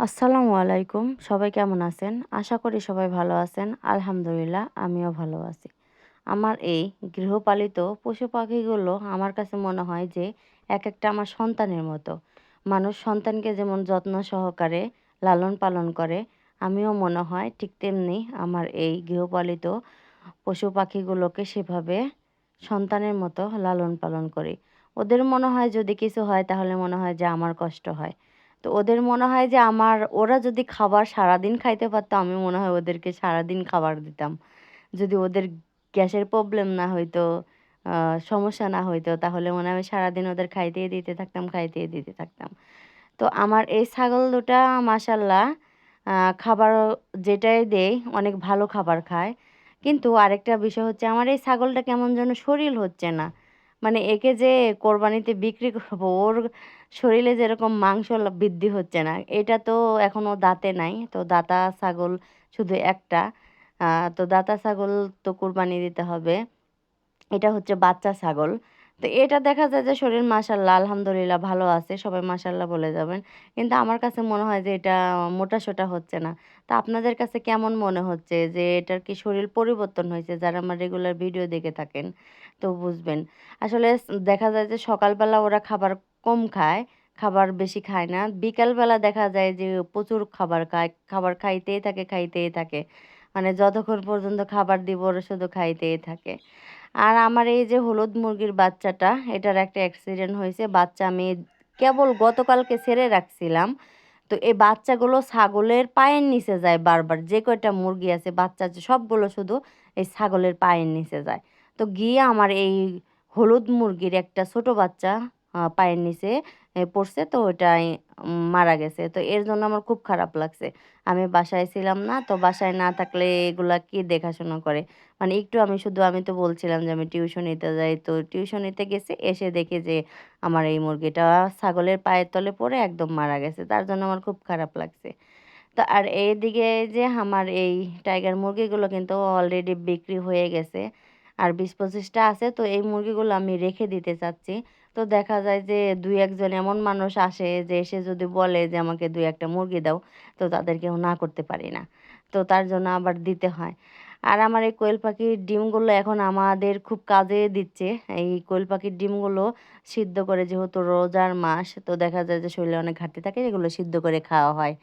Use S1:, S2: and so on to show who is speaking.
S1: আসসালামু আলাইকুম। সবাই কেমন আছেন? আশা করি সবাই ভালো আছেন। আলহামদুলিল্লাহ, আমিও ভালো আছি। আমার এই গৃহপালিত পশু পাখিগুলো আমার কাছে মনে হয় যে এক একটা আমার সন্তানের মতো। মানুষ সন্তানকে যেমন যত্ন সহকারে লালন পালন করে, আমিও মনে হয় ঠিক তেমনি আমার এই গৃহপালিত পশু পাখিগুলোকে সেভাবে সন্তানের মতো লালন পালন করি। ওদের মনে হয় যদি কিছু হয় তাহলে মনে হয় যে আমার কষ্ট হয়। তো ওদের মনে হয় যে আমার, ওরা যদি খাবার সারাদিন খাইতে পারতো, আমি মনে হয় ওদেরকে সারাদিন খাবার দিতাম। যদি ওদের গ্যাসের প্রবলেম না হইতো সমস্যা না হইতো, তাহলে মনে হয় আমি সারাদিন ওদের খাইতেই দিতে থাকতাম, খাইতেই দিতে থাকতাম। তো আমার এই ছাগল দুটা মাসাল্লাহ খাবার যেটাই দেই, অনেক ভালো খাবার খায়। কিন্তু আরেকটা বিষয় হচ্ছে, আমার এই ছাগলটা কেমন যেন শরীর হচ্ছে না। মানে একে যে কোরবানিতে বিক্রি করব, ওর শরীরে যেরকম মাংস বৃদ্ধি হচ্ছে না। এটা তো এখনও দাঁতে নাই। তো দাতা ছাগল শুধু একটা। তো দাতা ছাগল তো কোরবানি দিতে হবে। এটা হচ্ছে বাচ্চা ছাগল। তো এটা দেখা যায় যে শরীর মাশাল্লাহ, আলহামদুলিল্লাহ ভালো আছে, সবাই মাশাল্লাহ বলে যাবেন। কিন্তু আমার কাছে মনে হয় যে এটা মোটা সোটা হচ্ছে না। তা আপনাদের কাছে কেমন মনে হচ্ছে যে এটার কি শরীর পরিবর্তন হয়েছে? যারা আমার রেগুলার ভিডিও দেখে থাকেন তো বুঝবেন। আসলে দেখা যায় যে সকালবেলা ওরা খাবার কম খায়, খাবার বেশি খায় না। বিকালবেলা দেখা যায় যে প্রচুর খাবার খায়, খাবার খাইতেই থাকে খাইতেই থাকে। মানে যতক্ষণ পর্যন্ত খাবার দিব ওরা শুধু খাইতেই থাকে। আর আমার এই যে হলুদ মুরগির বাচ্চাটা, এটার একটা অ্যাক্সিডেন্ট হয়েছে। বাচ্চা আমি কেবল গতকালকে ছেড়ে রাখছিলাম। তো এই বাচ্চাগুলো ছাগলের পায়ের নিচে যায় বারবার। যে কয়টা মুরগি আছে, বাচ্চা আছে, সবগুলো শুধু এই ছাগলের পায়ের নিচে যায়। তো গিয়ে আমার এই হলুদ মুরগির একটা ছোট বাচ্চা পায়ের নিচে পড়ছে। তো ওটাই মারা গেছে। তো এর জন্য আমার খুব খারাপ লাগছে। আমি বাসায় ছিলাম না। তো বাসায় না থাকলে এগুলা কি দেখাশোনা করে? মানে একটু আমি শুধু, আমি তো বলছিলাম যে আমি টিউশন নিতে যাই। তো টিউশন নিতে গেছি। এসে দেখি যে আমার এই মুরগিটা ছাগলের পায়ের তলে পড়ে একদম মারা গেছে। তার জন্য আমার খুব খারাপ লাগছে। তো আর এইদিকে যে আমার এই টাইগার মুরগিগুলো কিন্তু অলরেডি বিক্রি হয়ে গেছে। আর বিশ পঁচিশটা আছে। তো এই মুরগিগুলো আমি রেখে দিতে চাচ্ছি। তো দেখা যায় যে দুই একজন এমন মানুষ আসে যে এসে যদি বলে যে, আমাকে দুই একটা মুরগি দাও, তো তাদেরকেও না করতে পারি না। তো তার জন্য আবার দিতে হয়। আর আমার এই কোয়েল পাখির ডিমগুলো এখন আমাদের খুব কাজে দিচ্ছে। এই কোয়েল পাখির ডিমগুলো সিদ্ধ করে যেহেতু রোজার মাস, তো দেখা যায় যে শরীরে অনেক ঘাটতি থাকে, এগুলো সিদ্ধ করে খাওয়া হয়।